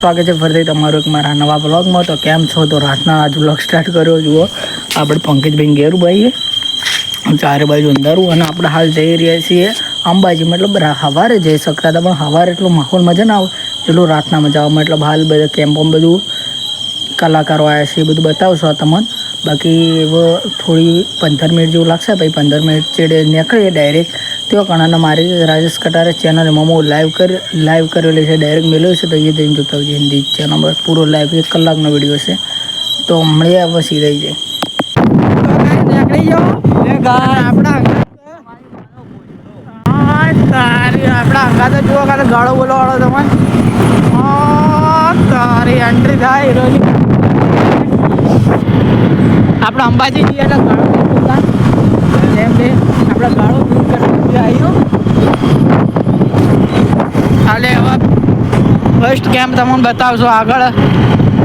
સ્વાગત છે. ફરીથી તમારું એક મારા નવા બ્લોગમાં તો કેમ છો? તો રાતના આજ બ્લોગ સ્ટાર્ટ કર્યો, જુઓ. આપણે પંકજભાઈ ઘેરુભાઈએ ચારે બાજુ અંધારું અને આપણે હાલ જઈ રહ્યા છીએ અંબાજી. મતલબ સવારે જઈ શકતા હતા પણ હવારે એટલો માહોલ મજા ના આવે. જેટલું રાતના મજા આવે. મતલબ હાલ બધા કેમ્પમાં બધું કલાકારો આવ્યા છે, એ બધું બતાવશો તમને. બાકી એવો થોડી પંદર મિનિટ જેવું લાગશે પછી પંદર મિનિટ ચેડે નીકળીએ ડાયરેક્ટ તો કણાને મારી રાજેશ કટારે ચેનલ એમાં લાઈવ કર લાઈવ કરેલી છે ડાયરેક્ટ મેળવ્યો છે, તો એ જઈને જોતા હોય હિન્દી ચેનલ પર. પૂરો લાઈવ એક કલાકનો વીડિયો છે. તો મળીએ હવે સીધા જાય. આપણા જુઓ કાલે ગાળો બોલો વાળો તમે તારી એન્ટ્રી થાય આપણે અંબાજી જઈએ એટલે ગાળો દુકાન જેમ કે આપણે ગાળો દૂર કરી આવ્યો હાલે હવે ફર્સ્ટ કેમ્પ તમને બતાવશો આગળ.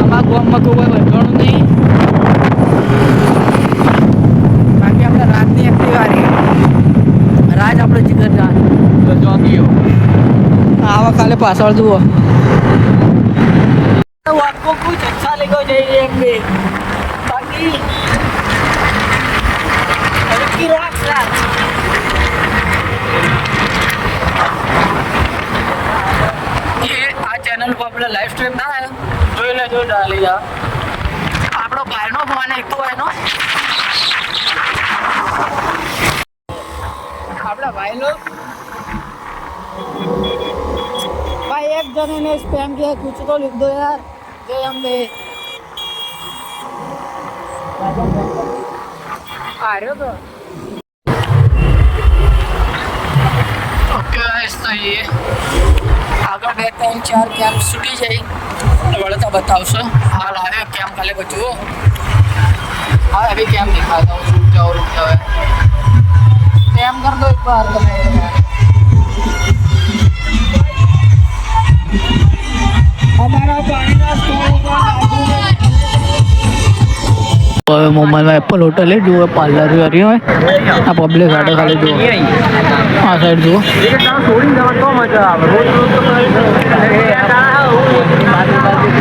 અમારા ગામમાં કોઈ વધવાનું નહીં. બાકી આપણે રાતની એક રહી રાત આપણે જીગર જોગીઓ આવા કાલે પાછળ જુઓ. વાકો જચ્છા અચ્છા લેગો જઈએ એમ બે બાકી i rockland. ये આ ચેનલ પર આપણે લાઈવ સ્ટ્રીમ ના જોઈ લેજો ડાલી જા આપણો ભાઈનો ફોન એકતો એનો આપણા ભાઈનો ભાઈ એક જણને સ્પેમ કે કુછ તો લીધ દો યાર જે અમને આર્યો તો જોઈએ. આગળ બે, ત્રણ, ચાર કેમ્પ છૂટી જાય. વળતા બતાવશો. હાલ આવે કેમ્પ કાલે બચવો હા? હવે કેમ દેખાતા હું રૂપ જાઓ રૂપ જાઓ એમ કર દો એક વાર તમે હવે મોબાઈલમાં એપલ હોટલ એ જુઓ પાર્લર કર્યું હોય. આ પબ્લિક ગાડે ખાલી જુઓ. આ સાઈડ જુઓ.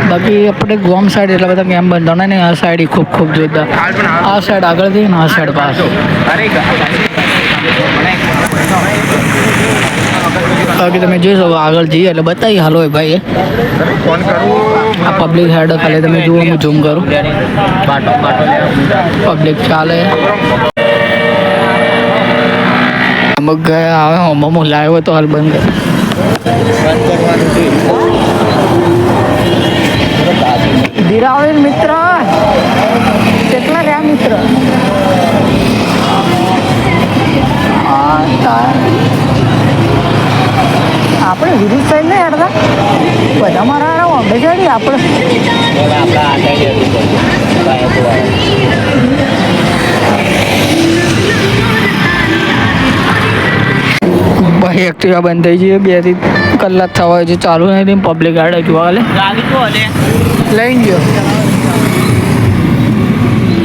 બાકી આપણે ગોમ સાઈડ એટલા બધા કેમ બંધાણા ને આ સાઈડ ખૂબ ખૂબ જોતા આ સાઈડ આગળ જઈએ આ સાઈડ પાસ બાકી તમે જોઈ શકો આગળ જઈએ એટલે બતાવી હાલો એ ભાઈ આ પબ્લિક હેડ ખાલી તમે જુઓ, હું ઝૂમ કરું. પબ્લિક ચાલે. અમુક ગયા આવે, અમુક લાવ્યો તો હાલ બંધ કર. ધીરાવીર મિત્ર. બધા મારા હારા આપણે. ભાઈ એક્ટિવા બંધ થઈ જઈએ બેથી કલાક થવા હોય છે. ચાલુ નથી પબ્લિક ગાડી જોવા લે લઈ ગયો.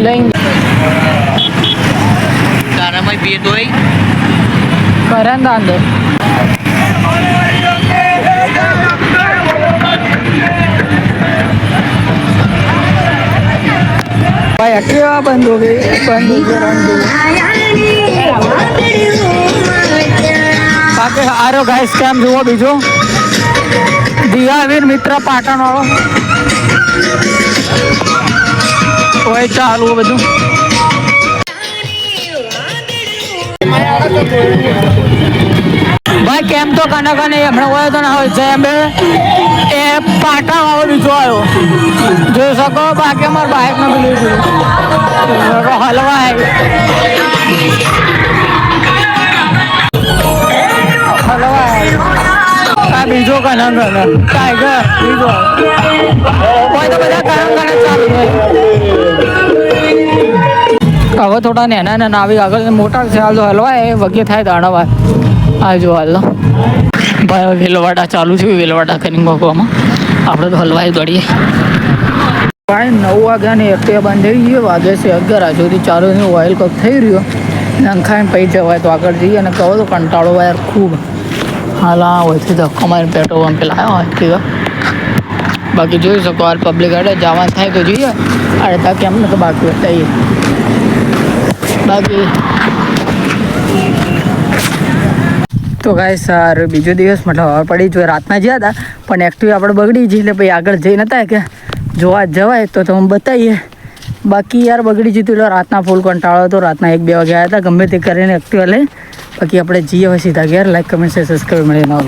લઈ ભાઈ બે દોઈ કરે ને અંદર. એક્ટિવા બંધ બાકી આરો ગાઈસ કેમ જુઓ બીજો? દિયાવીર મિત્ર પાટણ વાળો હોય ચાલુ બધું. કેમ તો કનક નહીં હમણાં હોય તો ના હોય બે, એ પાટા વાળો બીજો આવ્યો જોઈ શકો, બાકી અમારે બાઇક ને પેલું હલવાય હલવાય આ બીજો કને ટાઈગર બીજો. હોય તો બધા કને કને ચાલુ હવે થોડા નાના નાના આવી આગળ મોટા છે હાલ હલવાય વગે થાય દાણાવા આ જો હાલ ભાઈ વેલવાડા ચાલુ છે વેલવાડા કરીને મૂકવામાં આપણે તો હલવાઈ દોડીએ. ભાઈ, નવ વાગ્યાની એકટીવા બંધ થઈ ગઈ વાગે છે અગિયાર. સુધી ચાલુ નહીં ઓઇલ કપ થઈ રહ્યો. નંખાઈને પૈ જવાય તો આગળ જઈએ અને કહો તો કંટાળો યાર, ખૂબ. હાલ આ હોયથી ધક્કો મારીને પેટ્રોલ પંપે લાવ્યો હોય, એક્ટિવા. બાકી જોઈ શકો, આ પબ્લિક અડે જવાનું થાય તો જોઈએ. અરે તા કેમ ને તો બાકી બતાવીએ. બાકી તો ગાઈસ સર બીજો દિવસ, મતલબ હવે પડી જોઈએ રાતના જ્યાં હતા, પણ એક્ટિવ આપણે બગડી જઈ એટલે પછી આગળ જઈ નતા કે જોવા જવાય, તો તમે બતાવીએ. બાકી યાર બગડી જતું, એટલે રાતના ફૂલ કંટાળો હતો, રાતના એક બે વાગે આવ્યા હતા, ગમે તે કરીને એક્ટિવા લઈ. બાકી આપણે જઈએ હવે સીધા ઘેર લાઈક કમેન્ટ સબસ્ક્રાઈબ મળી ના